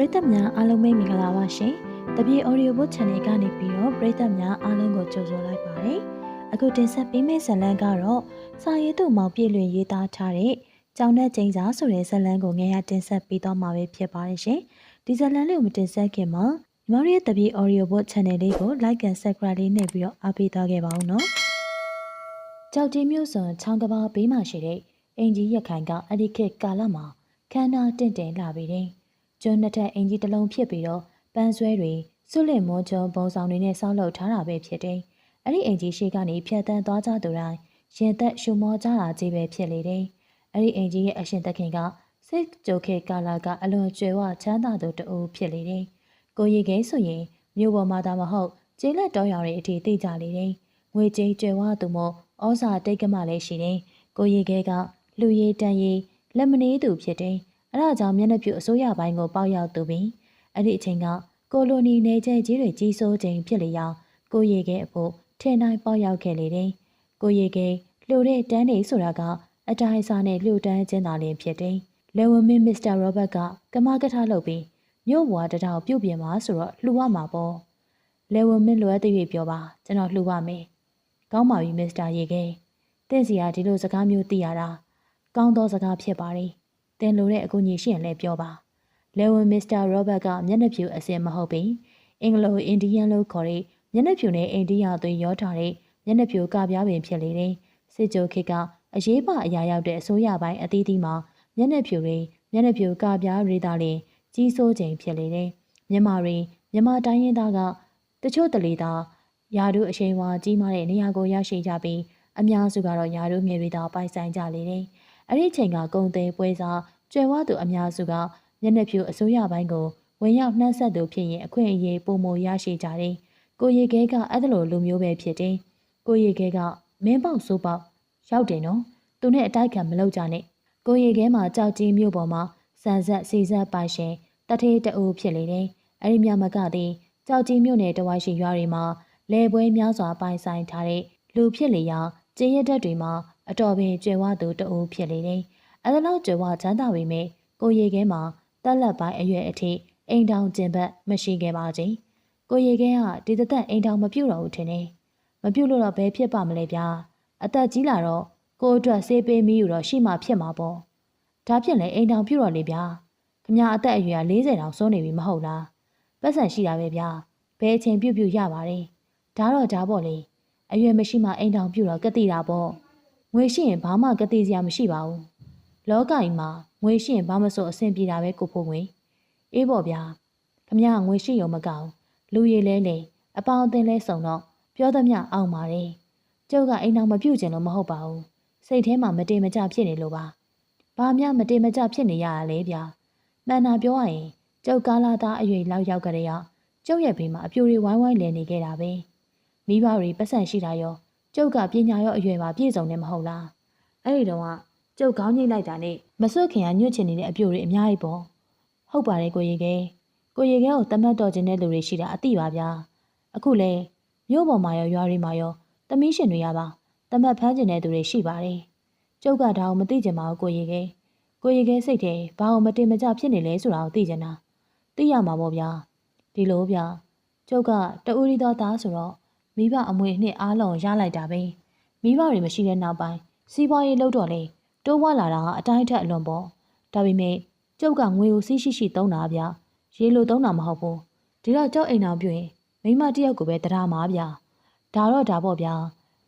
ပရိသတ်များအားလုံးပဲမင်္ဂလာပါရှင်။တပြေ audio book channel ကနေပြီးတော့ပရိသတ်များအားလုံးကိုကြိုဆိုလိုက်ပါတယ်။အခုတင်ဆက်ပေးမယ့်ဇာတ်လမ်းကတော့စာရေးသူမောင်ပြည့်လွင်ရေးသားထားတဲ့ကြောင်တဲ့ကျင်းစာဆိုတဲ့ဇာတ်လမ်းကိုငယ်ရတင်ဆက်ပေးတော့မှာပဲဖြစ်ပါတယ်ရှင်။ဒီဇာတ်လမ်းလေးကိုမတင်ဆက်ခင်မှာညီမတို့ရဲ့တပြေ audio book channel လေးကို like and subscribe လေးနဲ့ပြီးတော့အားပေးသွားခဲ့ပါဦးနော်။ကြောက်ကြီးမျိုးစွန်ချောင်းကဘာဘေးမှာရှိတဲ့အင်ကြီးရက်ခိုင်ကအဒီခေတ်ကာလမှာခန္ဓာတင့်တယ်လာပြီးတယ်။ ကျွန်းနှစ်ထပ်အင်ကြီးတစ်လုံးဖြစ်ပြီးတော့ပန်းဆွဲတွေစွလက်မောကျော်ဘုံဆောင်တွေနဲ့ဆောက်လုပ်ထားတာပဲဖြစ်တယ်။အဲ့ဒီအင်ကြီးရှိကနေဖြတ်တန်းသွားကြသူတိုင်းရင်သက်ရှုမောကြတာကြီးပဲဖြစ်လေတယ်။အဲ့ဒီအင်ကြီးရဲ့အရှင်သခင်ကစိတ်ကြိုခေကာလာကအလွန်ကျွယ်ဝချမ်းသာသူတအူဖြစ်လေတယ်။ကိုရီခဲဆိုရင်မြို့ပေါ်မှာသာမဟုတ်ကျေးလက်တော်ရောင်တွေအထိသိကြလေတယ်။ငွေကြေးကျွယ်ဝသူမို့ဩဇာတိတ်ကမလည်းရှိတယ်။ကိုရီခဲကလူရည်တန်ရည်လက်မနေသူဖြစ်တယ်။ အဲဒါကြောင့်မျက်နှာပြူအစိုးရပိုင်းကိုပေါက်ရောက်သူပြီးအဲ့ဒီအချိန်ကကိုလိုနီနေကျဲကြီးတွေကြီးစိုးခြင်းဖြစ်လေရောကိုရီခဲအဖို့ထင်တိုင်းပေါက်ရောက်ခဲ့လေတယ်။ကိုရီခဲလှူတဲ့တန်းနေဆိုတာကအတိုင်းစားနဲ့လှူဒန်းခြင်းသာလျှင်ဖြစ်တယ်။လေဝမင်းမစ္စတာရောဘတ်ကကမကထလုပ်ပြီးမြို့ဘွားတထောင်ပြုတ်ပြင်ပါဆိုတော့လှူရမှာပေါ့။လေဝမင်းလိုအပ်တဲ့၍ပြောပါကျွန်တော်လှူပါမယ်။ကောင်းပါပြီမစ္စတာရေခဲ။တင့်စီကဒီလိုစကားမျိုးသိရတာကောင်းသောစကားဖြစ်ပါတယ်။ တင်လိုတဲ့အကူအညီရှိရင်လည်းပြောပါ။လေဝန်မစ္စတာရောဘတ်ကမျက်နှာဖြူအစင်မဟုတ်ပေ။အင်္ဂလိုအိန္ဒိယလို့ခေါ်တဲ့မျက်နှာဖြူနဲ့အိန္ဒိယသွေးရောထားတဲ့မျက်နှာဖြူကပြားပင်ဖြစ်လေတယ်။စစ်ကြိုခေတ်ကအရေးပါအရာရောက်တဲ့အစိုးရပိုင်းအသီးသီးမှာမျက်နှာဖြူတွေမျက်နှာဖြူကပြားတွေသာလျှင်ကြီးစိုးခြင်းဖြစ်လေတယ်။မြန်မာတွေမြန်မာတိုင်းရင်းသားကတချို့တလေသာယာတို့အရှိန်ဝါကြီးမားတဲ့နေရာကိုရရှိကြပြီးအများစုကတော့ယာတို့ငယ်တွေသာပိုင်ဆိုင်ကြလေတယ်။ အဲ့ဒီချိန်ကကုံသေးပွဲစားကျွယ်ဝသူအများစုကမျက်နှာဖြူအစိုးရပိုင်းကိုဝင်ရောက်နှက်ဆက်သူဖြစ်ရင်အခွင့်အရေးပုံမရရှိကြတယ်။ကိုရီခဲကအဲ့ဒါလိုလူမျိုးပဲဖြစ်တယ်။ကိုရီခဲကမင်းပေါက်စိုးပေါက်ရောက်တယ်နော်။သူနဲ့အတိုက်ခံမလုပ်ကြနဲ့။ကိုရီခဲမှာကြောက်ကြီးမြို့ပေါ်မှာစံဆက်စီဆက်ပိုင်ရှင်တထေးတူဖြစ်လေတယ်။အဲ့ဒီမြမကသည်ကြောက်ကြီးမြို့နယ်တဝိုင်းရှိရွာတွေမှာလေပွဲများစွာပိုင်ဆိုင်ထားတဲ့လူဖြစ်လေရာကျင်းရတဲ့တွေမှာ အတော်ပင်ကျွယ်ဝသူတအူးဖြစ်လေတယ်။အဲဒါလောက်ကျွယ်ဝချမ်းသာပေမဲ့ကိုရီခဲမှာတက်လက်ပိုင်းအရွယ်အထိအိမ်တောင်ကျင်ဘက်မရှိခဲ့ပါချင်း။ကိုရီခဲကဒီတသက်အိမ်တောင်မပြုတ်တော့ဘူးထင်တယ်။မပြုတ်လို့တော့ဘယ်ဖြစ်ပါမလဲဗျာ။အသက်ကြီးလာတော့ကိုအတွက်ဆေးပေးမိယူတော့ရှိမှဖြစ်မှာပေါ့။ဒါဖြင့်လည်းအိမ်တောင်ပြုတ်တော့လေဗျာ။ခမအသက်အရွယ်က40တောင်စိုးနေပြီမဟုတ်လား။ပတ်စံရှိတာပဲဗျာ။ဘယ်အချိန်ပြုတ်ပြုတ်ရပါတယ်။ဒါတော့ဒါပေါ့လေ။အရွယ်မရှိမှအိမ်တောင်ပြုတ်တော့ကတိတာပေါ့။ ငွေရှိရင်ဘာမှကတိစရာမရှိပါဘူး။လောကကြီးမှာငွေရှိရင်ဘာမဆိုအဆင်ပြေတာပဲကိုဖို့ငွေ။အေးပေါ့ဗျာ။ခမရငွေရှိရုံမကောင်းလူရည်လဲလေအပေါင်းအသင်းလဲစုံတော့ပြောသမျှအောင်ပါတယ်။ကျုပ်ကအိမ်တော်မပြုတ်ကျင်လို့မဟုတ်ပါဘူး။စိတ်ထဲမှာမတေမကြဖြစ်နေလို့ပါ။ဘာမှမတေမကြဖြစ်နေရတာလဲဗျာ။မှန်တာပြောရရင် ကျုပ်ကားလာသားအရွယ်လောက်ရောက်ကြတဲ့ရကျုပ်ရဲ့ဘေးမှာအပြိုတွေဝိုင်းဝိုင်းလည်နေခဲ့တာပဲ။မိဘတွေပတ်စံရှိတာရော ကျုပ်ကပညာရောအရွယ်ပါပြည့်စုံနေမဟုတ်လား။အဲ့ဒီတော့ကကျုပ်ခေါင်းညိတ်လိုက်တာနဲ့မစွတ်ခင်ကညွတ်ချင်နေတဲ့အပြိုတွေအများကြီးပေါ့။ဟုတ်ပါတယ်ကိုရီခဲ။ကိုရီခဲကိုတမတ်တော်ခြင်းတဲ့လူတွေရှိတာအတိပါဗျာ။အခုလဲမြို့ပေါ်မှာရောရွာတွေမှာရောသမီးရှင်တွေရပါတမတ်ဖမ်းကျင်တဲ့သူတွေရှိပါတယ်။ကျုပ်ကဒါကိုမသိကြပါဘူးကိုရီခဲ။ကိုရီခဲစိတ်ထဲဘာလို့မတင်မကြဖြစ်နေလဲဆိုတာကိုသိကြတာ။သိရမှာပေါ့ဗျာ။ဒီလိုဗျာ။ကျုပ်ကတူရီတော်သားဆိုတော့ မိဘအမွေနှစ်အားလုံးရလိုက်တာပဲမိဘတွေမရှိတဲ့နောက်ပိုင်းစီးပွားရေးလုပ်တော့လေတိုးဝလာတာကအတိုင်းထက်အလွန်ပေါ့ဒါပေမဲ့ကျုပ်ကငွေကိုစီးရှိရှိသုံးတာဗျရေလိုသုံးတာမဟုတ်ဘူးဒီတော့ကျုပ်အိမ်တော်ပြရင်မိမတယောက်ကိုပဲတရားမှာဗျဒါတော့ဒါပေါ့ဗျာ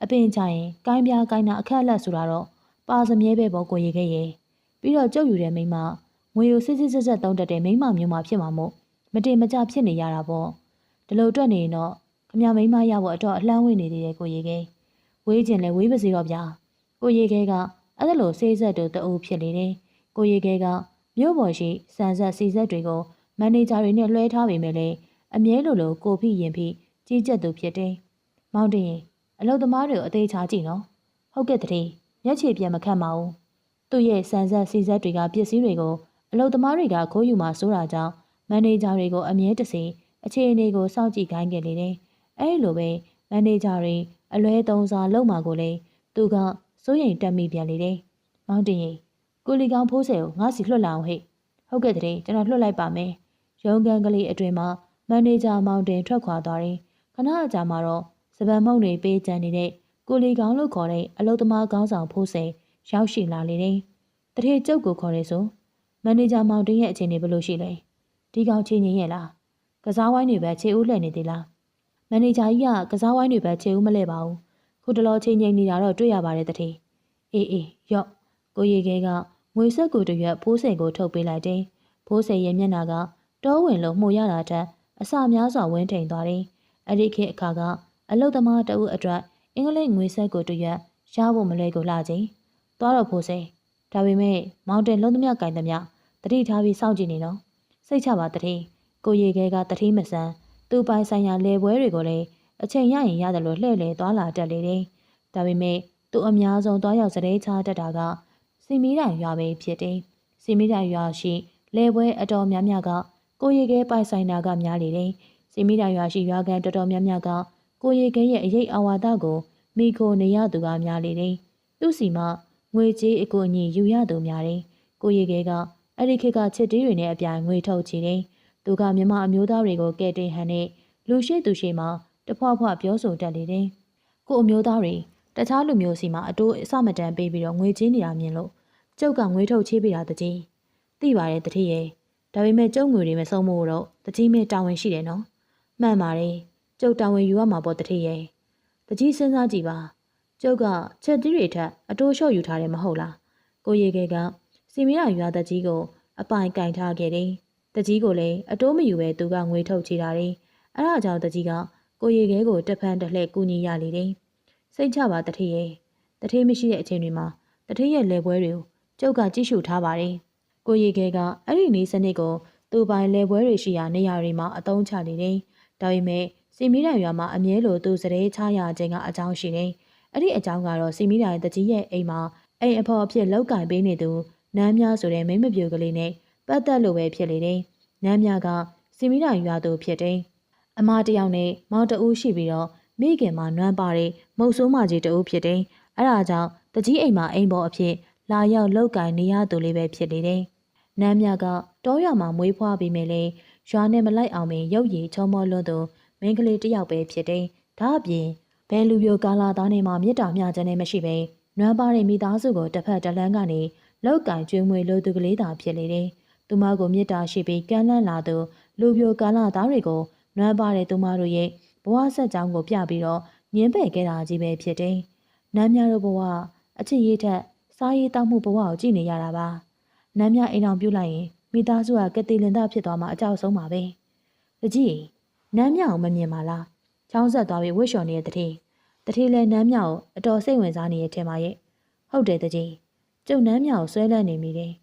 အပင်ကြရင်ကိုင်းပြားကိုင်းတာအခက်အလက်ဆိုတာတော့ပါစမြဲပဲပေါ့ကိုရေခဲ့ရေပြီးတော့ကျုပ်ယူတဲ့မိမငွေကိုစစ်စစ်ဆက်ဆက်သုံးတတ်တဲ့မိမမျိုးမှဖြစ်မှာမို့မတင်မကြဖြစ်နေရတာပေါ့ဒီလိုအတွက်နေရင်တော့ ခမမိမရဖို့အတော့အလှမ်းဝေးနေသေးတယ်ကိုရေခဲဝေးကျင်လဲဝေးပါစေတော့ဗျာကိုရေခဲကအဲ့ဒါလိုဆေးဆက်တို့တူဖြစ်လေတယ်ကိုရေခဲကမြို့ပေါ်ရှိစံဆက်စီဆက်တွေကိုမန်နေဂျာတွေနဲ့လွှဲထားပေမဲ့လည်းအမြဲလိုလိုကိုဖိရင်ဖိကြီးကြပ်သူဖြစ်တယ်မောင်တင်အလုပ်သမားတွေကိုအသေးချာကြည့်နော်ဟုတ်ကဲ့တည်းမျက်ခြေပြန်မခတ်ပါဘူးသူ့ရဲ့စံဆက်စီဆက်တွေကပစ္စည်းတွေကိုအလုပ်သမားတွေကခိုးယူမှစိုးတာကြောင့်မန်နေဂျာတွေကိုအမြဲတစေအခြေအနေကိုစောင့်ကြည့်ခိုင်းခဲ့လေတယ် အဲဒီလိုပဲမန်နေဂျာတွေအလွဲသုံးစားလုပ်မှာကိုလည်းသူကစိုးရိမ်တက်မိပြန်လေတယ်။မောင်တင်ရင်ကိုလီကောင်ဖိုးဆယ်ကိုငါစီလွှတ်လာအောင်ဟဲ့။ဟုတ်ကဲ့တဲ့ကျွန်တော်လွှတ်လိုက်ပါမယ်ရုံးကန်ကလေးအတွင်မှာမန်နေဂျာမောင်တင်ထွက်ခွာသွားတယ်ခဏအကြာမှာတော့စပန်မုံတွေပေးကြံနေတဲ့ကိုလီကောင်လို့ခေါ်တဲ့အလုသမားကောင်းဆောင်ဖိုးစိန်ရောက်ရှိလာလေတယ်တထေကျုပ်ကိုခေါ်ရဲဆိုမန်နေဂျာမောင်တင်ရဲ့အခြေအနေဘယ်လိုရှိလဲဒီကောင်ချင်းချင်းရဲ့လားကစားဝိုင်းတွေပဲခြေဦးလှည့်နေသေးလား မန်နေဂျာကြီးကကစားဝိုင်းတွေပဲခြေဦးမလှည့်ပါဘူးခုတလောချင်းချင်းနေတာတော့တွေ့ရပါတယ်တထေအေးအေးရော့ကိုရီခဲကငွေဆက်ကိုတရွက်ဖိုးစိန်ကိုထုတ်ပေးလိုက်တယ်ဖိုးစိန်ရဲ့မျက်နှာကတောဝင်လို့မှုရတာတက်အစများစွာဝင်းထိန်သွားတယ်အဲ့ဒီခေတ်အခါကအလုတ်သမားတအုပ်အတွက်အင်္ဂလိပ်ငွေဆက်ကိုတရွက်ရဖို့မလဲကိုလာချင်းသွားတော့ဖိုးစိန်ဒါပေမဲ့မောင်တင်လုံးသမျှကင်သမျှတတိထားပြီးစောင့်ကြည့်နေတော့စိတ်ချပါတတိကိုရီခဲကတတိမဆန် သူ့ပိုင်ဆိုင်ရာလေပွဲတွေကိုလည်းအချိန်ရရင်ရတယ်လို့လှည့်လည်သွားလာတတ်လေတယ်ဒါပေမဲ့သူအများဆုံးသွားရောက်စတဲ့ချားတတ်တာကစီမီတိုင်ရွာပဲဖြစ်တယ်စီမီတိုင်ရွာရှိလေပွဲအတော်များများကကိုရီခဲပိုင်ဆိုင်တာကများလေတယ်စီမီတိုင်ရွာရှိရွာကန်တော်တော်များများကကိုရီခဲရဲ့အရေးအဝါဒကိုမိခိုနေရသူကများလေတယ်သူ့စီမှာငွေကြေးအကူအညီယူရသူများတယ်ကိုရီခဲကအဲ့ဒီခေတ်ကချစ်တီးတွေနဲ့အပြိုင်ငွေထုတ်ချီတယ် သူကမြမအမျိုးသားတွေကိုကဲတင်ဟန်နဲ့လူရှိသူရှိမှတဖွားဖွားပြောဆိုတတ်လေတယ်ကိုအမျိုးသားတွေတခြားလူမျိုးစီမှာအတိုးအစမတန်ပေးပြီးတော့ငွေချင်းနေတာမြင်လို့ကျုပ်ကငွေထုတ်ချေးပေးတာတကြီးသိပါတယ်တတိရဲ့ဒါပေမဲ့ကျုပ်ငွေတွေမဆုံးမို့တော့တကြီးမဲတာဝန်ရှိတယ်နော်မှန်ပါတယ်ကျုပ်တာဝန်ယူရမှာပေါ့တတိရဲ့တကြီးစဉ်းစားကြည့်ပါကျုပ်ကချက်သီးတွေထက်အတိုးလျှော့ယူထားတယ်မဟုတ်လားကိုရေကေကစီမီယာရွာတကြီးကိုအပိုင်ကင်ထားခဲ့တယ် တကြီးကိုလည်းအတိုးမယူပဲသူကငွေထုတ်ချေတာတယ်အဲဒါကြောင့်တကြီးကကိုရေခဲကိုတဖန်တစ်လှည့်ကူညီရလေတယ်စိတ်ချပါတထေးရဲ့တထေးမရှိတဲ့အချိန်တွေမှာတထေးရဲ့လေပွဲတွေကိုကျုပ်ကကြည့်ရှုထားပါတယ်။ကိုရီခဲကအဲ့ဒီနေစနစ်ကိုသူ့ပိုင်လေပွဲတွေရှိရာနေရာတွေမှာအသုံးချနေတယ်။ဒါပေမဲ့စီမီတိုင်ရွာမှာအမြဲလိုသူစတဲ့ချရခြင်းကအကြောင်းရှိတယ်။အဲ့ဒီအကြောင်းကတော့စီမီတိုင်တကြီးရဲ့အိမ်မှာအိမ်အဖော်အဖြစ်လောက်ကင်ပေးနေသူနမ်းများဆိုတဲ့မိမပြူကလေးနဲ့ ပတ်သက်လို့ပဲဖြစ်လေတယ်။နမ်းများကစီမီတိုင်ရွာသူဖြစ်တယ်။အမတယောက်နဲ့မောင်တဦးရှိပြီးတော့မိခင်မှာနွမ်းပါတဲ့မုတ်ဆိုးမကြီးတဦးဖြစ်တယ်။အဲဒါကြောင့်တကြီးအိမ်မှာအိမ်ပေါ်အဖြစ်လာရောက်လောက်ကင်နေရသူလေးပဲဖြစ်နေတယ်။နမ်းမြကတောရွာမှာမွေးဖွားပြီးမြဲလေရွာနဲ့မလိုက်အောင်ပင်ရုပ်ရည်ချုံမောလွန်းသူမိန်းကလေးတစ်ယောက်ပဲဖြစ်တယ်။ဒါအပြင်ဘယ်လူမျိုးကာလာသားနဲ့မှမေတ္တာမျှခြင်းနဲ့မရှိပဲနွမ်းပါတဲ့မိသားစုကိုတစ်ဖက်တစ်လမ်းကနေလောက်ကင်ကျွေးမွေလို့သူကလေးသာဖြစ်နေတယ်။ သူမကိုမေတ္တာရှိပြီးကမ်းလှမ်းလာသူလူမျိုးကာလာသားတွေကိုနွမ်းပါတဲ့သူမတို့ရဲ့ဘဝဆက်ကြောင်းကိုပြပြီးတော့ညင်းပယ်ခဲ့တာကြီးပဲဖြစ်တယ်။နမ်းမြတို့ဘဝအချစ်ရေးထက်စားရေးတောက်မှုဘဝကိုကြည့်နေရတာပါ။နမ်းမြအိမ်အောင်ပြုတ်လိုက်ရင်မိသားစုကကတိလင်သားဖြစ်သွားမှာအကြောက်ဆုံးပါပဲ။တကြီးနမ်းမြအောင်မမြင်ပါလား။ချောင်းဆက်သွားပြီးဝှက်လျှော်နေတဲ့တတိတတိလည်းနမ်းမြကိုအတော်စိတ်ဝင်စားနေရဲ့ထင်ပါရဲ့။ဟုတ်တယ်တကြီးကျုပ်နမ်းမြကိုဆွဲလန့်နေမိတယ်။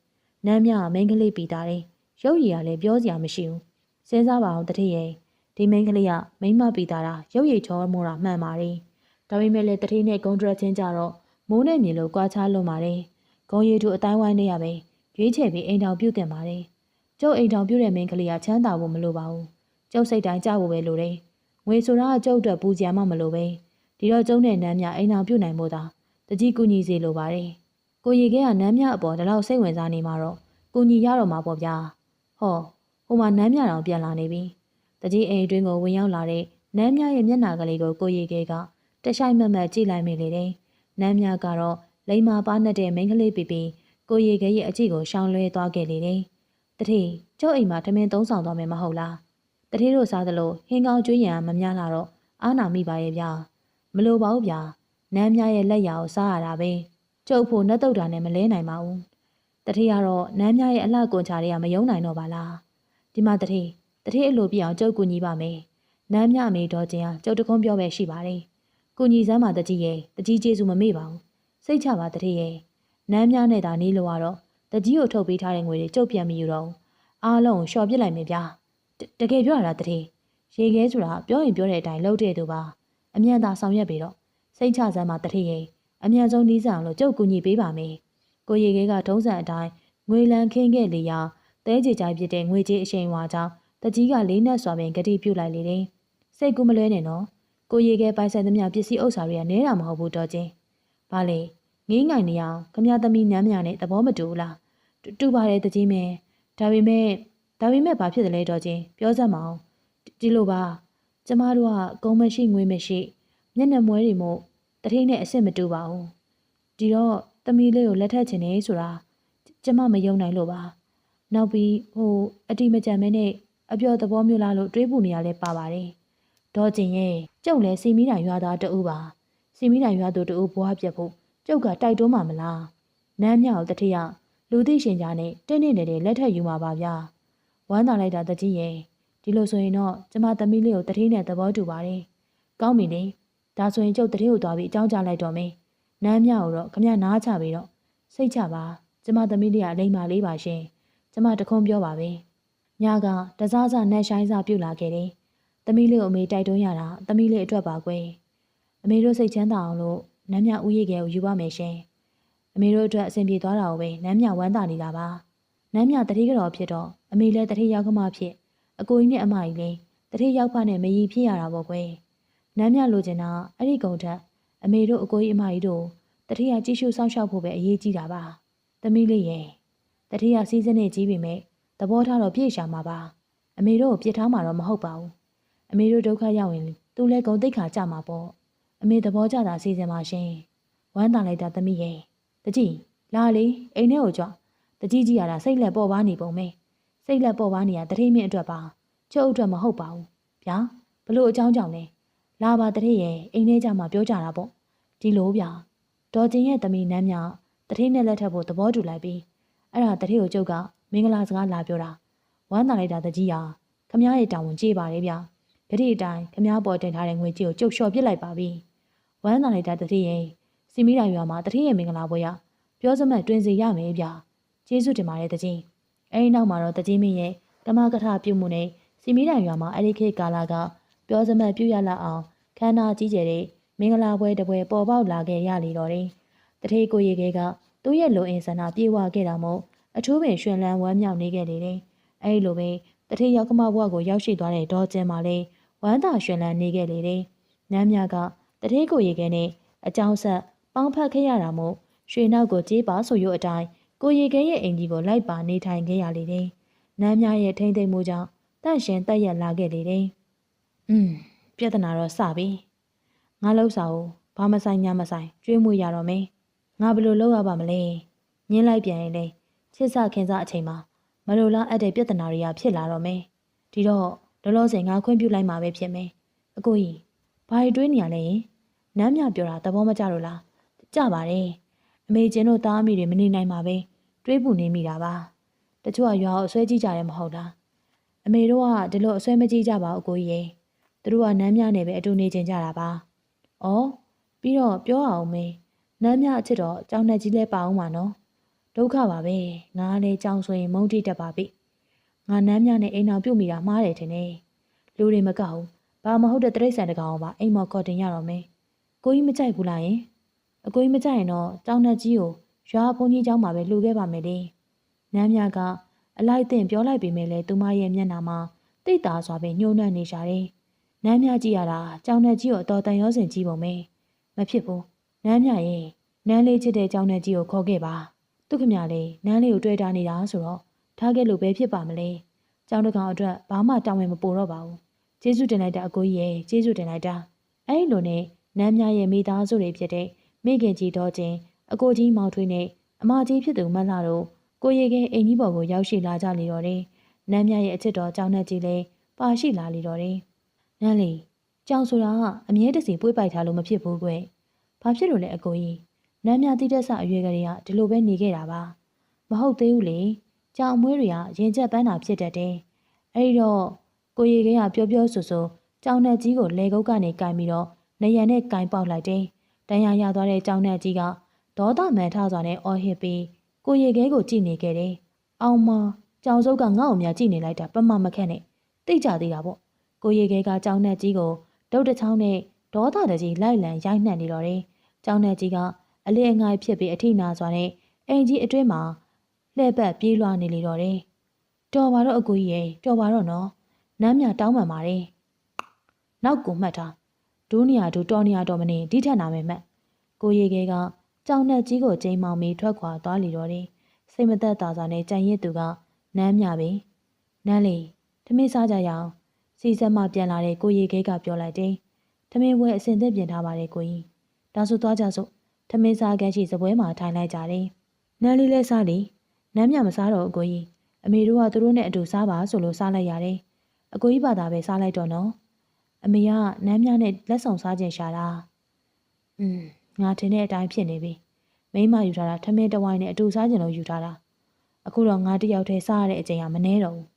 နမ်းမြကမိန်းကလေးပြီးသားတယ်။ရုပ်ရည်ကလည်းပြောစရာမရှိဘူး။စဉ်းစားပါအောင်တတိရဲ့ဒီမိန်းကလေးကမိန်းမပီတာတာရုပ်ရည်ချောမိုးတာမှန်ပါတယ်။ဒါပေမဲ့လည်းတတိနဲ့ဂုံဒရက်ချင်းကြတော့မိုးနဲ့မြင်လို့ကြွားချလွန်ပါတယ်။ဂုံရည်သူအတိုင်းဝိုင်းနေရပဲရွေးချယ်ပြီးအိမ်တောင်ပြုတ်တင်ပါတယ်။ကျုပ်အိမ်တောင်ပြုတ်တဲ့မိန်းကလေးကချမ်းသာဖို့မလိုပါဘူး။ကျုပ်စိတ်တိုင်းကြဖို့ပဲလိုတယ်။ငွေဆိုတာကကျုပ်အတွက်ပူကြံမှမလိုပဲ။ဒီတော့ကျုံနဲ့နမ်းမြအိမ်တောင်ပြုတ်နိုင်ဖို့သာတကြီးကူညီစေလိုပါတယ်။ကိုရီခဲကနမ်းမြအပေါ်ဒါတော့စိတ်ဝင်စားနေမှာတော့ ကူညီရတော့မှာပေါ့ဗျာ။ဟောဟိုမှာနမ်းမြတောင်ပြန်လာနေပြီ။တကြီးအိမ်အတွင်းကိုဝင်ရောက်လာတဲ့နမ်းမြရဲ့မျက်နှာကလေးကိုကိုရီကဲကတရှိုက်မက်မက်ကြည့်လိုက်မိလေတယ်။နမ်းမြကတော့လိမ္မာပါနဲ့တဲ့မိန်းကလေးပီပီကိုရီကဲရဲ့အကြည့်ကိုရှောင်လွဲသွားခဲ့လေတယ်။တတိကျုပ်အိမ်မှာထမင်းသုံးဆောင်သွားမယ်မဟုတ်လား။တတိတို့စားသလိုဟင်းကောင်းကျွေးရံမများလာတော့အားနာမိပါရဲ့ဗျာ။မလိုပါဘူးဗျာ။နမ်းမြရဲ့လက်ရာကိုစားရတာပဲ။ကျုပ်ဖို့နှက်တုတ်တာနဲ့မလဲနိုင်ပါဘူး။ တတိကတော့နမ်းမြရဲ့အလှကွန်ချာတွေကမယုံနိုင်တော့ပါလား။ဒီမှာတတိတတိအလိုပြအောင်ကျုပ်ကူညီပါမယ်။နမ်းမြမေတော်ချင်းဟာကျုပ်တကုံးပြောပဲရှိပါတယ်။ကူညီစမ်းပါတကြီးရဲ့တကြီးကျေးဇူးမမေ့ပါဘူး။စိတ်ချပါတတိရဲ့နမ်းမြနဲ့သာနေလို့ကတော့တကြီးကိုထုတ်ပေးထားတဲ့ငွေတွေကျုပ်ပြန်မယူတော့ဘူး။အားလုံးရှော်ပြစ်လိုက်မယ်ဗျာ။တကယ်ပြောရတာတတိရေခဲဆိုတာပြောရင်ပြောတဲ့အတိုင်းလုပ်တဲ့သူပါ။အမြန်သာဆောင်ရွက်ပြီးတော့စိတ်ချစမ်းပါတတိရဲ့အမြန်ဆုံးနီးစံအောင်လို့ကျုပ်ကူညီပေးပါမယ်။ ကိုရေခဲကထုံးစံအတိုင်းငွေလန်ခင်းခဲ့လေရာတဲကြေကြိုင်ဖြစ်တဲ့ငွေကြေးအရှိန်ဝါကြောင့်တကြီးကလေးနက်စွာပင်ဂတိပြုတ်လိုက်လေတယ်။စိတ်ကူးမလွဲနဲ့နော်။ကိုရေခဲပိုင်ဆိုင်သမျှပစ္စည်းဥစ္စာတွေကနဲတာမဟုတ်ဘူးတော့ချင်း။ဘာလဲငင်းငိုင်နေအောင်ခမရသမီးနမ်းမြနဲ့သဘောမတူဘူးလား။တူပါတယ်တကြီးမဲ။ဒါပေမဲ့ဒါပေမဲ့ဘာဖြစ်တယ်လဲတော့ချင်းပြောစမ်းမအောင်ဒီလိုပါကျမတို့ကကုန်းမရှိငွေမရှိမျက်နှာမွဲတွေမို့တထိန်နဲ့အစ်စ်မတူပါဘူးဒီတော့ သမီးလေးကိုလက်ထပ်ချင်နေဆိုတာကျမမယုံနိုင်လို့ပါနောက်ပြီးဟိုအတိမကြံမဲနဲ့အပြော်သဘောမျိုးလားလို့တွေးပူနေရလဲပါပါတယ်ဒေါ်ကျင်ရဲ့ကျုပ်လည်းစီမီတိုင်ရွာသားတူပါစီမီတိုင်ရွာသူတူဘွားပြက်ဖို့ကျုပ်ကတိုက်တွန်းမှာမလားနမ်းမြောက်တထိရလူသိရှင်ကြားနဲ့တင်းနေတယ်လက်ထပ်ယူမှာပါဗျာဝမ်းသာလိုက်တာတကြီးရဲ့ဒီလိုဆိုရင်တော့ကျမသမီးလေးကိုတထိနဲ့သဘောတူပါတယ်ကောင်းပြီလေဒါဆိုရင်ကျုပ်တထိကိုသွားပြီးအကြောင်းကြားလိုက်တော့မယ် နမ်းမြောက်တော့ခမရနားချပြီးတော့စိတ်ချပါကျမသမီးလေးကအလိမ္မာလေးပါရှင်ကျမတခုံးပြောပါပဲညကတစားစားနဲ့ဆိုင်စားပြုတ်လာခဲ့တယ်သမီးလေးကိုအမေတိုက်တွန်းရတာသမီးလေးအတွက်ပါကွယ်အမေတို့စိတ်ချမ်းသာအောင်လို့နမ်းမြဦးရည်ကဲကိုယူပါမယ်ရှင်အမေတို့အတွက်အဆင်ပြေသွားတာကိုပဲနမ်းမြဝမ်းသာနေတာပါနမ်းမြတတိကတော်ဖြစ်တော့အမေလည်းတတိရောက်ကမှဖြစ်အကိုကြီးနဲ့အမကြီးလည်းတတိရောက်ဖနဲ့မရီဖြစ်ရတာပေါ့ကွယ်နမ်းမြလိုချင်တာအဲ့ဒီကုံထက် အမေတို့အကိုကြီးအမကြီးတို့တတိယကြည့်ရှုစောင့်ရှောက်ဖို့ပဲအရေးကြီးတာပါသမီးလေးရဲ့တတိယစီးစနစ်ကြီးပြီမဲ့သဘောထားတော့ပြည့်ရှာမှာပါအမေတို့ကိုပြစ်ထားမှာတော့မဟုတ်ပါဘူးအမေတို့ဒုက္ခရောက်ရင်သူလည်းဂုံတိတ်ခါကြမှာပေါ့အမေသဘောကျတာစီစဉ်ပါရှင်ဝမ်းသာလိုက်တာသမီးရဲ့တကြီးလာလေအိမ်ထဲကိုကြွတကြီးကြီးရတာစိတ်လက်ပေါ်ပါနေပုံပဲစိတ်လက်ပေါ်ပါနေရတထိမင်းအတွက်ပါကျုပ်အတွက်မဟုတ်ပါဘူးဗျာဘလို့အကြောင်းကြောင့်လဲ လာပါတထိရဲ့အိမ်ထဲကြမှာပြောကြတာပေါ့ဒီလိုဗျာဒေါ်ကျင်ရဲ့သမီးနမ်းမြတထိနဲ့လက်ထပ်ဖို့သဘောတူလိုက်ပြီးအဲ့ဒါတထိကိုကျုပ်ကမင်္ဂလာစကားလာပြောတာဝမ်းသာလိုက်တာတကြီးဟာခမ ्या ရဲ့တောင်းဝန်ကြေးပါတယ်ဗျာဂတိအတိုင်းခမ ्या ပေါ်တင်ထားတဲ့ငွေကြေးကိုကျုပ်လျှော်ပစ်လိုက်ပါပြီဝမ်းသာလိုက်တာတတိရဲ့စီမီတိုင်ရွာမှာတတိရဲ့မင်္ဂလာပွဲရပြောစမှတ်တွင်စီရမယ်ဗျာကျေးဇူးတင်ပါတယ်တကြီးအဲဒီနောက်မှာတော့တကြီးမင်းရဲ့ဓမ္မကထပြုမှုနဲ့စီမီတိုင်ရွာမှာအဲ့ဒီခေတ်ကာလက ပြောစမှတ်ပြုရလောက်အောင်ခန္ဓာကြီးကျယ်တဲ့မင်္ဂလာပွဲတစ်ပွဲပေါ်ပေါက်လာခဲ့ရလေတော့တယ်တထေးကိုရေခဲကသူ့ရဲ့လူအင်ဆန္ဒပြေဝခဲ့တာမို့အထူးပင်ရွှင်လန်းဝမ်းမြောက်နေခဲ့လေတယ်အဲဒီလိုပဲတထေးရောက်ကမဘွားကိုရောက်ရှိသွားတဲ့ဒေါ်ကျင်မှာလည်းဝမ်းသာရွှင်လန်းနေခဲ့လေတယ်နမ်းမြကတထေးကိုရေခဲနဲ့အကြောင်းဆက်ပေါင်းဖက်ခဲ့ရတာမို့ရွှေနောက်ကိုကြေးပါဆိုရုပ်အတိုင်းကိုရီခဲရဲ့အိမ်ကြီးကိုလိုက်ပါနေထိုင်ခဲ့ရလေတယ်။နမ်းမြရဲ့ထိမ့်သိမ့်မှုကြောင့်တန့်ရှင်တက်ရက်လာခဲ့လေတယ်။ อืมပြဿနာတော့စပြီ။ငါလောက်စာကိုဘာမဆိုင်ညာမဆိုင်ကျွေးမွေရတော့မယ်။ငါဘယ်လိုလုပ်ရပါမလဲ။ညင်းလိုက်ပြန်ရင်လေချစ်စခင်စားအချိန်မှာမလိုလားအပ်တဲ့ပြဿနာတွေကဖြစ်လာတော့မယ်။ဒီတော့လောလောဆယ်ငါခွင့်ပြုလိုက်မှာပဲဖြစ်မယ်။အကိုကြီးဘာတွေတွေးနေရလဲယင်။နမ်းမြပြောတာသဘောမကျတော့လား။ကြပါတယ်။အမေချင်းတို့သားအမိတွေမနေနိုင်ပါပဲ။တွေးပူနေမိတာပါ။တချို့ကရွာကိုအဆွဲကြည့်ကြတယ်မဟုတ်လား။အမေတို့ကဒီလိုအဆွဲမကြည့်ကြပါဘူးအကိုကြီးရေ။ သူတို့ကနမ်းမြနဲ့ပဲအတူနေကြကြတာပါ။အော်ပြီးတော့ပြောအောင်မေနမ်းမြအချစ်တော့ကြောင်နှက်ကြီးလဲပါအောင်ပါနော်။ဒုက္ခပါပဲ။ငါလည်းကြောင်ဆိုရင်မုန်းတိတတ်ပါပြီ။ငါနမ်းမြနဲ့အိမ်အောင်ပြုတ်မိတာမှားတယ်ထင်တယ်။လူတွေမကောက်ဘူး။ဘာမဟုတ်တဲ့တရိတ်ဆန်တကောင်ပါအိမ်မော်ကော်တင်ရတော့မယ်။ကိုကြီးမကြိုက်ဘူးလားယင်။အကိုကြီးမကြိုက်ရင်တော့ကြောင်နှက်ကြီးကိုရွာဘုန်းကြီးเจ้าမှာပဲလှူခဲ့ပါမယ်လေ။နမ်းမြကအလိုက်တင်ပြောလိုက်ပေမဲ့လည်းသူမရဲ့မျက်နှာမှာတိတ်တာစွာပဲညှိုးနှံ့နေရှာတယ်။ နမ်းမြကြည့်ရတာကြောင်နှက်ကြီးကိုအတော်တန်ရောစင်ကြီးပုံပဲ။မဖြစ်ဘူး။နမ်းမြရဲ့နန်းလေးချစ်တဲ့ကြောင်နှက်ကြီးကိုခေါ်ခဲ့ပါ။သူခမလေးနန်းလေးကိုတွေ့တာနေတာဆိုတော့ထားခဲ့လို့ပဲဖြစ်ပါမလဲ။ကြောင်တကောင်အတွက်ဘာမှတောင်းဝင်မပို့တော့ပါဘူး။ကျေးဇူးတင်လိုက်တာအကိုကြီးရဲ့ကျေးဇူးတင်လိုက်တာ။အဲ့လိုနဲ့နမ်းမြရဲ့မိသားစုတွေဖြစ်တဲ့မိခင်ကြီးတော်ချင်းအကိုကြီးမောင်ထွေးနဲ့အမကြီးဖြစ်သူမတ်လာတို့ကိုရီကဲအိမ်ကြီးပေါ်ကိုရောက်ရှိလာကြလေတော့တယ်။နမ်းမြရဲ့အချစ်တော်ကြောင့်နဲ့ကြီးလဲပါရှိလာလေတော့တယ်။ နန်းလေးကြောင်ဆိုတာကအမြဲတစေပွေးပိုက်ထားလို့မဖြစ်ဘူးကွ။ဘာဖြစ်လို့လဲအကိုကြီး။နမ်းမြတိတက်ဆအရွယ်ကလေးကဒီလိုပဲနေခဲ့တာပါ။မဟုတ်သေးဘူးလေ။ကြောင်အမွေးတွေကရင်ကျက်ပန်းတာဖြစ်တတ်တယ်။အဲဒီတော့ကိုရီကဲကပြောပြောဆိုဆိုကြောင်နဲ့ကြီးကိုလေကုတ်ကနေကင်ပြီးတော့နေရံနဲ့ကင်ပေါက်လိုက်တယ်။တန်ရရသွားတဲ့ကြောင်နဲ့ကြီးကဒေါသမန်ထစွာနဲ့အော်ဟစ်ပြီးကိုရေခဲကိုကြည့်နေခဲ့တယ်။အောင်မကြောင်စုပ်ကငါ့ကိုများကြည့်နေလိုက်တာပမမခက်နဲ့တိတ်ကြသေးတာပေါ့။ ကိုရေခဲကကြောင်နဲ့ကြီးကိုဒုတ်တချောင်းနဲ့ဒေါသတကြီးလိုက်လံရိုက်နှက်နေတော့တယ်။ကြောင်နဲ့ကြီးကအလေးအငိုက်ဖြစ်ပြီးအထိနာစွာနဲ့အိမ်ကြီးအတွင်းမှာလှဲ့ပတ်ပြေးလွှားနေလေတော့တယ်။တော်ပါတော့အကူကြီးရဲ့တော်ပါတော့နော်။နမ်းမြတောင်းပန်ပါတယ်။နောက်ကိုမှတ်ထားဒူးနီယာဒူတော်နီယာတော်မနေဒီထက်နာမယ်မှတ်။ကိုရေခဲကကြောင်နှက်ကြီးကိုကျိမ်းမောင်ပြီးထွက်ခွာသွားလေတော့တယ်။စိတ်မသက်သာစွာနဲ့ကြံရစ်သူကနမ်းမြပင်နန်းလေးထမင်းစားကြရအောင် စီစက်မှပြန်လာတဲ့ကိုရီခဲကပြောလိုက်တယ်ထမင်းပွဲအစင်သက်ပြင်ထားပါတယ်ကိုကြီးဒါဆိုသွားကြစို့ထမင်းစားကန်းရှိစပွဲမှာထိုင်လိုက်ကြတယ်နန်းလေးလည်းစားလေနန်းမြမစားတော့အကိုကြီးအမေတို့ကသူတို့နဲ့အတူစားပါဆိုလို့စားလိုက်ရတယ်အကိုကြီးဘာသာပဲစားလိုက်တော့နော်အမေကနန်းမြနဲ့လက်ဆောင်စားခြင်းရှာတာอืมငါထင်တဲ့အတိုင်းဖြစ်နေပြီမိမယူထားတာထမင်းတစ်ဝိုင်းနဲ့အတူစားခြင်းလို့ယူထားတာအခုတော့ငါတယောက်တည်းစားရတဲ့အချိန်ကမနှဲတော့ဘူး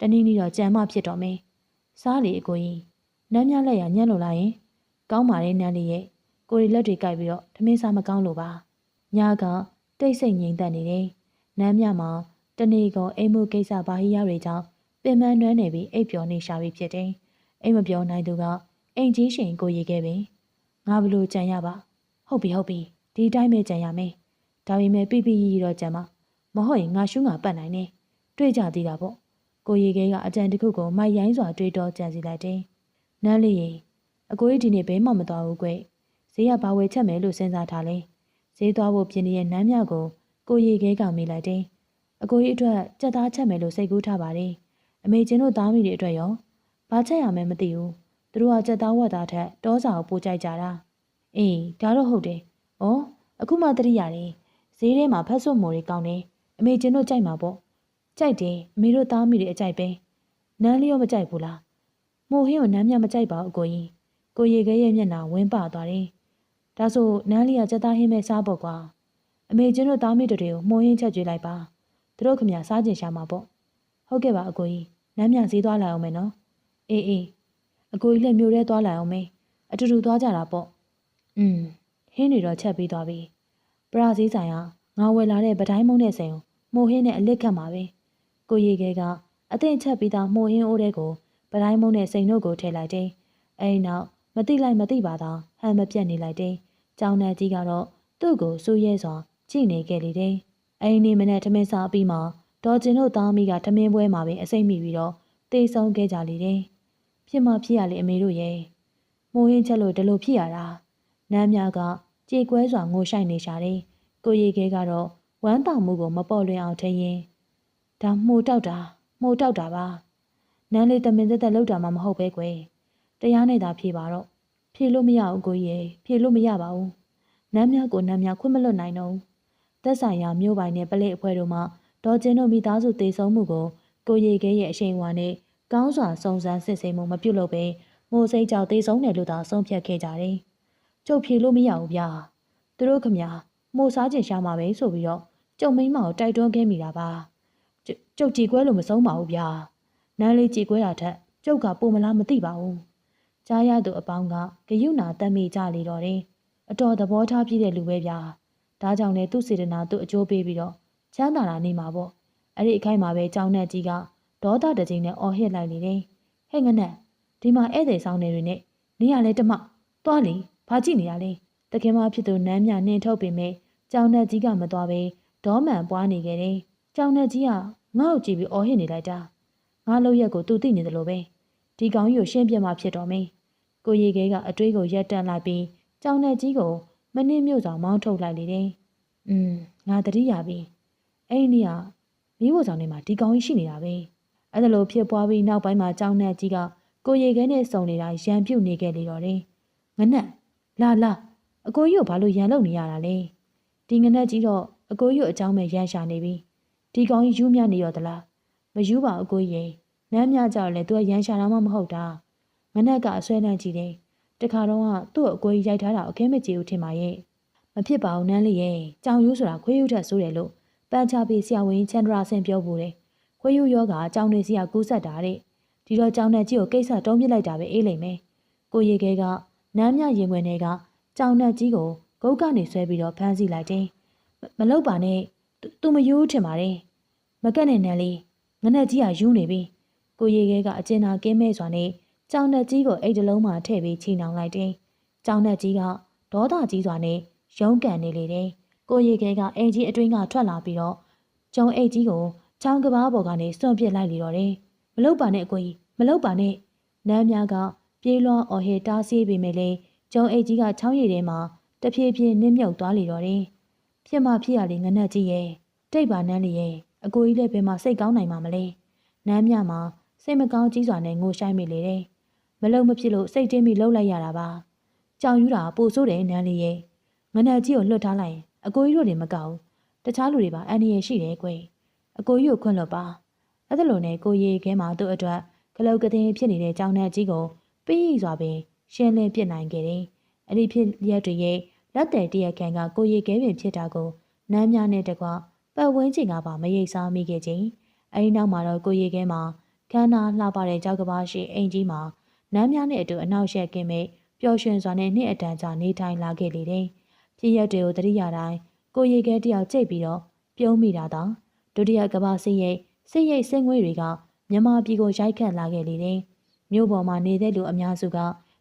တနည်းနည်းတော့ကြံမဖြစ်တော့မင်း စားလေအကိုကြီးနန်းမြလက်ရညံ့လို့လာရင် ကောင်းပါလေနန်းလေးရဲ့ကိုရီလက်တွေကိုက်ပြီးတော့ထမင်းစားမကောင်းလို့ပါညကတိတ်ဆိတ်ငြိမ်သက်နေတယ်နန်းမြမှာတနေ့ကအိမ်မှုကိစ္စဘာဟိရတွေကြောင့်ပင်ပန်းနှွမ်းနေပြီးအိပ်ပျော်နေရှာပြီးဖြစ်တယ်အိမ်မပြောနိုင်သူကအိမ်ကြီးရှင်ကိုရီခဲ့ပင်ငါဘလို့ကြံရပါဟုတ်ပြီဟုတ်ပြီဒီတိုင်းပဲကြံရမယ်ဒါပေမဲ့ပြပြရီတော့ကြံမမဟုတ်ရင်ငါရှုငါပတ်နိုင်နေတွေ့ကြသေးတာပေါ့ ကိုရီခဲကအကြံတစ်ခုကိုမိုက်ရိုင်းစွာတွေးတောကြံစီလိုက်တယ်နန်းလေးရင်အကိုကြီးဒီနေ့ဘဲမှမသွားဘူးကွဈေးကဘာဝယ်ချက်မယ်လို့စဉ်းစားထားလဲဈေးသွားဖို့ပြင်နေတဲ့နန်းမြကိုကိုရီခဲကမေးလိုက်တယ်အကိုကြီးအတွက်ကြက်သားချက်မယ်လို့စိတ်ကူးထားပါတယ်အမေချင်းတို့သားမိတွေအတွက်ရောဘာချက်ရမယ်မသိဘူးသူတို့ကကြက်သားဝက်သားထက်တောစာကိုပိုကြိုက်ကြတာအေးဒါတော့ဟုတ်တယ်ဩအခုမှတတိရတယ်ဈေးထဲမှာဖက်ဆွတ်မိုတွေကောင်းတယ်အမေချင်းတို့ကြိုက်မှာပေါ့ ကြိုက်တယ်အမေတို့သားမိတွေအကြိုက်ပဲနန်းလေးရောမကြိုက်ဘူးလားမိုဟင်းကိုနန်းမြမကြိုက်ပါဘူးအကိုကြီးကိုရေခဲရဲ့မျက်နှာဝင်းပသွားတယ်ဒါဆိုနန်းလေးကကြက်သားဟင်းမဲ့စားပေါ့ကွာအမေချင်းတို့သားမိတွေကိုမှုန်းရင်းချက်ကြွေးလိုက်ပါသူတို့ခမစားကျင်ရှာမှာပေါ့ဟုတ်ကဲ့ပါအကိုကြီးနမ်းမြဈေးသွားလာအောင်မယ်နော်အေးအေးအကိုကြီးလည်းမြို့ထဲသွားလာအောင်မယ်အတူတူသွားကြတာပေါ့อืมဟင်းတွေတော့ချက်ပြီးသွားပြီပရာစည်းဆိုင်ကငါဝယ်လာတဲ့ပတိုင်းမုံတဲ့စိန်ကိုမိုဟင်းနဲ့အလစ်ခတ်မှာပဲ ကိုရီခဲကအသင့်ချက်ပြီးသားမိုဟင်းအိုးတဲ့ကိုပတိုင်းမုံတဲ့စိန်တို့ကိုထည့်လိုက်တယ်အဲဒီနောက်မတိလိုက်မတိပါသာဟန်မပြတ်နေလိုက်တယ်ကြောင်နယ်ကြီးကတော့သူ့ကိုစူးရဲစွာကြည့်နေခဲ့လေတယ်အိမ်နေမနဲ့ထမင်းစားပြီးမှဒေါ်ကျင်တို့သားမိကထမင်းပွဲမှာပဲအစိမ့်မိပြီးတော့တေးဆုံးခဲ့ကြလေတယ်ဖြစ်မှဖြစ်ရလေအမေတို့ရဲ့မိုးဟင်းချက်လို့ဒီလိုဖြစ်ရတာနမ်းမြကကြေကွဲစွာငိုဆိုင်နေရှာတယ်ကိုရီခဲကတော့ဝမ်းတောင်မှုကိုမပေါ်လွင်အောင်ထင်းရင် ဒါမှုတောက်တာမှုတောက်တာပါနန်းလေးတမင်သက်သက်လောက်တာမှမဟုတ်ပဲကွယ်တရားနဲ့သာဖြေပါတော့ဖြေလို့မရဘူးကိုကြီးရေဖြေလို့မရပါဘူးနမ်းမြကိုနမ်းမြခွင့်မလွတ်နိုင်တော့သက်ဆိုင်ရာမြို့ပိုင်နဲ့ပလိအဖွဲ့တို့မှဒေါ်ကျင်းတို့မိသားစုတေဆုံးမှုကိုကိုရီခဲရဲ့အရှိန်အဝါနဲ့ကောင်းစွာစုံစမ်းစစ်ဆေးမှုမပြုလုပ်ဘဲမိုးစိတ်ကြောင့်တေဆုံးတယ်လို့သာဆုံးဖြတ်ခဲ့ကြတယ်ကျုပ်ဖြေလို့မရဘူးဗျာသူတို့ခမညာမိုးစားကျင်ရှာမှာပဲဆိုပြီးတော့ကျုံမိန်းမကိုတိုက်တွန်းခဲ့မိတာပါ ကျုပ်ကြည်ကွဲလို့မဆုံးပါဘူးဗျာနန်းလေးကြည်ကွဲတာထက်ကျုပ်ကပုံမလားမသိပါဘူးကြားရသူအပေါင်းကဂယုဏတတ်မိကြလေတော့တယ်အတော်သဘောထားပြည့်တဲ့လူပဲဗျာဒါကြောင့်လည်းသူ့စေတနာသူ့အကျိုးပေးပြီးတော့ချမ်းသာတာနေမှာပေါ့အဲ့ဒီအခိုက်မှာပဲကြောင်းနဲ့ကြီးကဒေါသတကြီးနဲ့အော်ဟစ်လိုက်လေတယ်ဟဲ့ငနက်ဒီမှာဧည့်သည်ဆောင်နေတွေနဲ့နေရလဲတမသွားလေဘာကြည့်နေရလဲတခင်မဖြစ်သူနမ်းမြနှင်ထုတ်ပေမဲ့ကြောင်နဲ့ကြီးကမသွားပဲဒေါမှန်ပွားနေခဲ့တယ် ကြောင်နဲ့ကြီးကငါ့ကိုကြည့်ပြီးအော်ဟစ်နေလိုက်တာငါလို့ရက်ကိုသူသိနေတယ်လို့ပဲဒီကောင်ကြီးကိုရှင်းပြမှဖြစ်တော်မင်းကိုရီခဲကအတွေးကိုရက်တန့်လိုက်ပြီးကြောင်နဲ့ကြီးကိုမနှင်းမြို့ဆောင်မောင်းထုတ်လိုက်လေတယ်อืมငါတတိရပြီအဲ့ဒီကမိဖို့ဆောင်နေမှာဒီကောင်ကြီးရှိနေတာပဲအဲ့ဒါလိုဖြစ်ပွားပြီးနောက်ပိုင်းမှာကြောင်နဲ့ကြီးကကိုရေခဲနဲ့စုံနေတာရံပြုတ်နေခဲ့လေတော့တယ်ငနက်လာလာအကိုကြီးကိုဘာလို့ရန်လုံနေရတာလဲဒီငနက်ကြီးတော့အကိုကြီးကိုအကြောင်းမဲ့ရန်ရှာနေပြီ ဒီကောင်ကြီးယူမြနေရောသလားမယူပါအကိုကြီးနမ်းမြကြောက်လဲသူကရန်ရှာတာမှမဟုတ်တာငနက်ကအဆွဲနှံ့ကြည့်တယ်တခါတော့ကသူ့အကိုကြီးရိုက်ထားတာအခဲမကြည့်ဘူးထင်ပါရဲ့မဖြစ်ပါဘူးနန်းလေးရဲ့ကြောင်ရိုးဆိုတာခွေးရိုးထက်ဆိုးတယ်လို့ပန်းချပေးဆရာဝန်ချန်ဒရာဆင်ပြောဘူးတယ်ခွေးရိုးယောဂကြောင်နေစီကကူးဆက်တာတဲ့ဒီတော့ကြောင်နဲ့ကြီးကိုကိစ္စတုံးပြစ်လိုက်တာပဲအေးလိမ့်မယ်ကိုရီခဲကနမ်းမြရင်ခွင်တွေကကြောင်နဲ့ကြီးကိုဂုတ်ကနေဆွဲပြီးတော့ဖမ်းဆီးလိုက်တယ်မလောက်ပါနဲ့ သူမယူထင်ပါတယ်မကက်နဲ့နန်းလေးငနဲ့ကြီးကယူနေပြီကိုရီခဲကအကျဉ်းသာကင်းမဲ့စွာနဲ့ကြောင်နဲ့ကြီးကိုအိတ်တလုံးမှထည့်ပြီးချိန်နှောင်လိုက်တယ်ကြောင်နဲ့ကြီးကဒေါသကြီးစွာနဲ့ရုံးကန်နေလေတယ်ကိုရီခဲကအိမ်ကြီးအတွင်းကထွက်လာပြီးတော့ကျုံအိတ်ကြီးကိုချောင်းကဘာပေါ်ကနေစွန့်ပစ်လိုက်လေတော့တယ်မလောက်ပါနဲ့အကိုကြီးမလောက်ပါနဲ့နမ်းများကပြေးလွှားအော်ဟစ်တားဆီးပေမဲ့လေကျုံအိတ်ကြီးကချောင်းရည်ထဲမှာတဖြည်းဖြည်းနစ်မြုပ်သွားလေတော့တယ် ဖြစ်မှဖြစ်ရလေငနက်ကြီးရဲ့တိတ်ပါနန်းလေးရဲ့အကိုကြီးလည်းဘယ်မှာစိတ်ကောင်းနိုင်မှာမလဲနမ်းမြမှာစိတ်မကောင်းကြီးစွာနဲ့ငိုရှိုင်းမိလေတယ်။မလုံမဖြစ်လို့စိတ်တင်းပြီးလှုပ်လိုက်ရတာပါ။ကြောင်ယူတာပိုဆိုးတယ်နန်းလေးရဲ့။ငနက်ကြီးကိုလွတ်ထားလိုက်ရင်အကိုကြီးတို့တွေမကောက်ဘူး။တခြားလူတွေပါအန်ဒီရရှိတယ်ကွယ်။အကိုကြီးကိုခွင့်လွတ်ပါ။အဲ့ဒါလိုနဲ့ကိုရီခဲမှာသူ့အတွက်ကလောက်ကတဲ့ဖြစ်နေတဲ့ကြောင်နှက်ကြီးကိုပြီးစွာပင်ရှင်းလင်းပြစ်နိုင်ခဲ့တယ်။အဲ့ဒီဖြစ်ရက်တွေရဲ့ လက်တယ်တရက်ခံကကိုရီခဲပင်ဖြစ်တာကိုနမ်းများနဲ့တကွပတ်ဝန်းကျင်ကပါမရိပ်စားမိခဲ့ခြင်း။အဲဒီနောက်မှာတော့ကိုရီခဲမှာခန္ဓာလှပတဲ့ကြောက်ကဘာရှိအိမ်ကြီးမှာနမ်းများနဲ့အတူအနောက်ရှက်ကင်းမဲ့ပျော်ရွှင်စွာနဲ့နှစ်အတန်ကြာနေထိုင်လာခဲ့လေတယ်။ဖြစ်ရက်တွေကိုတတိယတိုင်းကိုရီခဲတယောက်ကြိတ်ပြီးတော့ပြုံးမိတာတော့ဒုတိယကဘာစစ်ရိတ်စစ်ရိတ်စင်ငွေတွေကမြန်မာပြည်ကိုရိုက်ခတ်လာခဲ့လေတယ်။မြို့ပေါ်မှာနေတဲ့လူအများစုက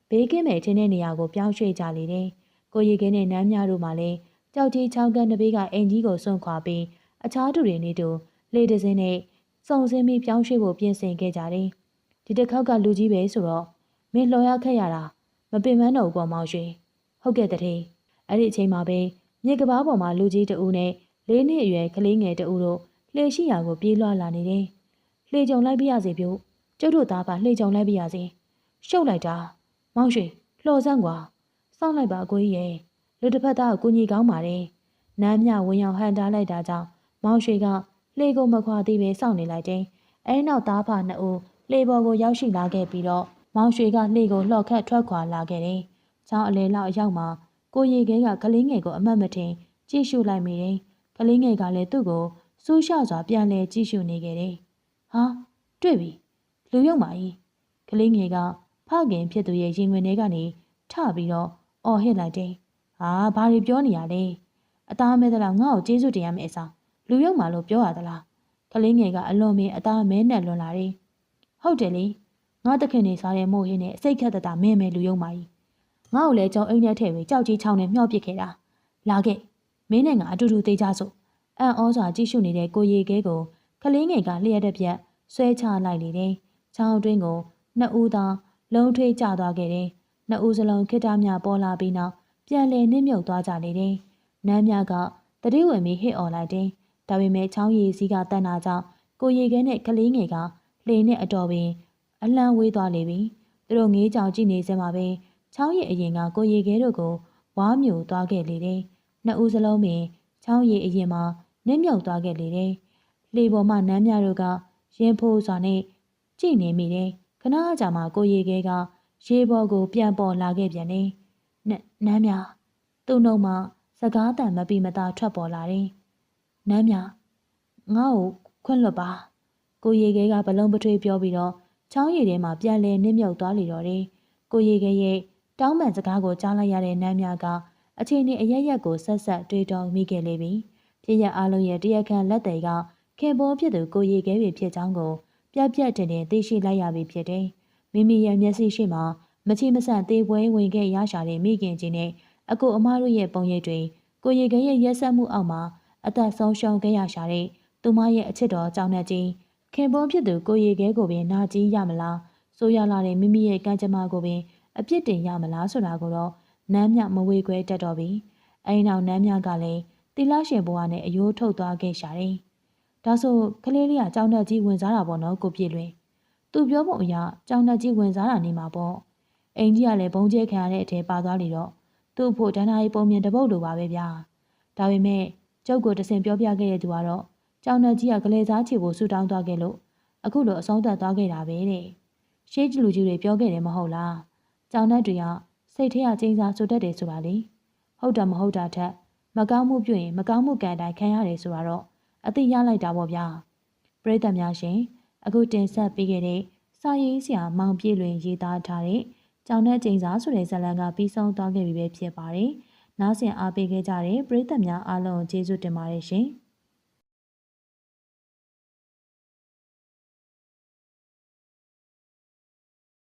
ဘေးကင်းမဲ့ထင်းတဲ့နေရာကိုပြောင်းရွှေ့ကြလေတယ်။ ကိုရီခဲနဲ့နမ်းများတို့မှလည်းကြောက်ကြီးချောင်းကန်တစ်ဘေးကအင်ကြီးကိုစွန့်ခွာပြီးအခြားသူတွေနေတူလေတစင်းနဲ့စုံစင်းပြီးပြောင်းရွှေ့ဖို့ပြင်ဆင်ခဲ့ကြတယ်။ဒီတစ်ခေါက်ကလူကြီးပဲဆိုတော့မင်းလှော်ရခက်ရတာမပင်ပန်းတော့ဘူးပေါ့မောင်ရွှေဟုတ်ကဲ့တည်းအဲ့ဒီအချိန်မှာပဲမြေကဘာပေါ်မှာလူကြီးတဦးနဲ့လေးနှစ်အရွယ်ကလေးငယ်တဦးတို့လှေရှိရာကိုပြေးလွှာလာနေတယ်။လှေကြုံလိုက်ပြရစီပြုတ်ကျုပ်တို့သားပါလှေကြုံလိုက်ပြရစီရှုပ်လိုက်တာမောင်ရွှေလှော်စမ်းကွာ စောင့်လိုက်ပါအကိုကြီးရဲ့လူတစ်ဖက်သားကိုကိုကြီးကောင်းပါတယ်။နမ်းမြဝင်ရောက်ဟန်တားလိုက်တာကြောင့်မောင်ရွှေကလှေကိုမခွာသေးပဲစောင့်နေလိုက်တယ်။အဲဒီနောက်သားဖနှစ်ဦးလှေပေါ်ကိုရောက်ရှိလာခဲ့ပြီးတော့မောင်ရွှေကလှေကိုလှော်ခတ်ထွက်ခွာလာခဲ့တယ်။ချောင်းအလဲလောက်အရောက်မှာကိုရီခဲကကလေးငယ်ကိုအမတ်မထင်ကြည့်ရှုလိုက်မိတယ်။ကလေးငယ်ကလည်းသူ့ကိုစူးရှစွာပြန်လဲကြည့်ရှုနေခဲ့တယ်။ဟာတွေ့ပြီ။လူရုံမာကြီးကလေးငယ်ကဖခင်ဖြစ်သူရဲ့ရင်ဝင်ထဲကနေထပြီးတော့ အော်ဟစ်လိုက်တယ်။ဟာဘာတွေပြောနေရလဲ။အသားမဲသလားငါ့ကိုကျေးဇူးတင်ရမယ့်အစားလူရုံမာလို့ပြောရသလား။ကလေးငယ်ကအလွန်မင်းအသားမဲနဲ့လွန်လာတယ်။ဟုတ်တယ်လေ။ငါတခင်နေစားတဲ့မို့ဟင်းနဲ့စိတ်ခက်တတာမဲမဲလူရုံမာကြီး။ငါ့ကိုလည်းကြောင်အိမ်ထဲထည့်ပြီးကြောက်ကြီးချောင်းနဲ့မျှော့ပစ်ခဲ့တာ။လာခဲ့။မင်းနဲ့ငါအတူတူသေးကြစို့။အံ့ဩစွာကြည့်ရှုနေတဲ့ကိုရီခဲကိုကလေးငယ်ကလျှက်တဲ့ပြက်ဆွဲချလိုက်လေတယ်။ချောင်းအတွင်းကိုနှစ်ဦးသာလုံးထွေးကျသွားခဲ့တယ်။ နှစ်ဦးစလုံးခိတ္တမြပေါ်လာပြီးနောက်ပြန်လည်နှိမ့်မြုပ်သွားကြလေတယ်။နမ်းမြကတတိဝင်ပြီးဟစ်អော်လိုက်တယ်။ဒါပေမဲ့ချောင်းရည်စည်းကတန်တာကြောင့်ကိုရီခဲနဲ့ကလေးငယ်ကလှေနဲ့အတော်ပင်အလံဝေးသွားလေပြီ။သူတို့ငေးကြောင်ကြည့်နေစမှာပဲချောင်းရည်အရင်ကကိုရီခဲတို့ကိုဝါမြူသွားခဲ့လေတယ်။နှစ်ဦးစလုံးပင်ချောင်းရည်အရင်မှာနစ်မြုပ်သွားခဲ့လေတယ်။လေပေါ်မှာနမ်းမြတို့ကရင်ဖိုးစွာနဲ့ကြည့်နေမိတယ်။ခဏကြာမှကိုရီခဲက ရေပေါ်ကို ပြန်ပေါ်လာခဲ့ပြန်တယ်။နမ်းမြသူ့နှုတ်မှာစကားတန်မပြီးမသာထွက်ပေါ်လာတယ်။နမ်းမြငါ့ကိုခွင့်လွတ်ပါ။ကိုရီခဲကဘလုံးပထွေးပြောပြီးတော့ချောင်းရည်ထဲမှာပြန်လဲနစ်မြုပ်သွားလေတော့တယ်။ကိုရီခဲရဲ့တောင်းပန်စကားကိုကြားလိုက်ရတဲ့နမ်းမြကအချိန်နဲ့အရရက်ကိုဆက်ဆက်တွေးတောမိခဲ့လေပြီ။ဖြစ်ရအားလုံးရဲ့တရက်ခန့်လက်တွေကခင်ပေါ်ဖြစ်သူကိုရီခဲပြီဖြစ်ကြောင်းကိုပြက်ပြက်တင်တင်သိရှိလိုက်ရပြီဖြစ်တယ်။ မိမိရဲ့မျက်စိရှိမှမချီမဆန့်သေးပွဲဝင်ခဲ့ရရှာတဲ့မိခင်ချင်းနဲ့အကိုအမတို့ရဲ့ပုံရိပ်တွေကိုရီခဲရဲ့ရက်ဆက်မှုအောက်မှာအသက်ဆုံးရှုံးခဲ့ရရှာတဲ့သူမရဲ့အချစ်တော်ကြောင့်နဲ့ချင်းခင်ပွန်းဖြစ်သူကိုရီခဲကိုပင်နာကြီးရမလားဆိုရလာတဲ့မိမိရဲ့ကံကြမ္မာကိုပင်အပြစ်တင်ရမလားဆိုတာကိုတော့နမ်းမြမဝေခွဲတတ်တော့ပြီအဲဒီနောက်နမ်းမြကလည်းတီလာရှင်ဘွားနဲ့အယိုးထုတ်သွားခဲ့ရှာတယ်ဒါဆိုကလေးလေးကကြောင်တက်ကြီးဝင်စားတာပေါ့နော်ကိုပြည့်လွင် သူပြောပုံအရကြောင်တက်ကြီးဝင်စားတာနေမှာပေါ့အိမ်ကြီးကလည်းဘုံကျဲခံရတဲ့အထဲပါသွားလေတော့သူ့ဖို့ဒဏ္ဍာရီပုံမြင်တပုတ်လိုပါပဲဗျာဒါပေမဲ့ကျုပ်ကိုတစင်ပြောပြခဲ့တဲ့သူကတော့ကြောင်တက်ကြီးကကလေးစားချီဖို့ဆူတောင်းသွားခဲ့လို့အခုလိုအဆုံးသတ်သွားခဲ့တာပဲတဲ့ရှေးလူကြီးတွေပြောခဲ့တယ်မဟုတ်လားကြောင်နှက်တွေကစိတ်ထဲကကျင်းစားဆိုတတ်တယ်ဆိုတာလေဟုတ်တာမဟုတ်တာထက်မကောင်းမှုပြုရင်မကောင်းမှုကံတိုင်းခံရတယ်ဆိုတာတော့အသိရလိုက်တာပေါ့ဗျာပရိသတ်များရှင် အခုတင်ဆက်ပေးခဲ့တဲ့စာရေးဆရာမောင်ပြည့်လွင်ရေးသားထားတဲ့ကြောင်နဲ့ကျင်းစားဆိုတဲ့ဇာတ်လမ်းကပြီးဆုံးသွားခဲ့ပြီပဲဖြစ်ပါတယ်နားဆင်အားပေးခဲ့ကြတဲ့ပရိသတ်များအားလုံးကျေးဇူးတင်ပါတယ်ရှင်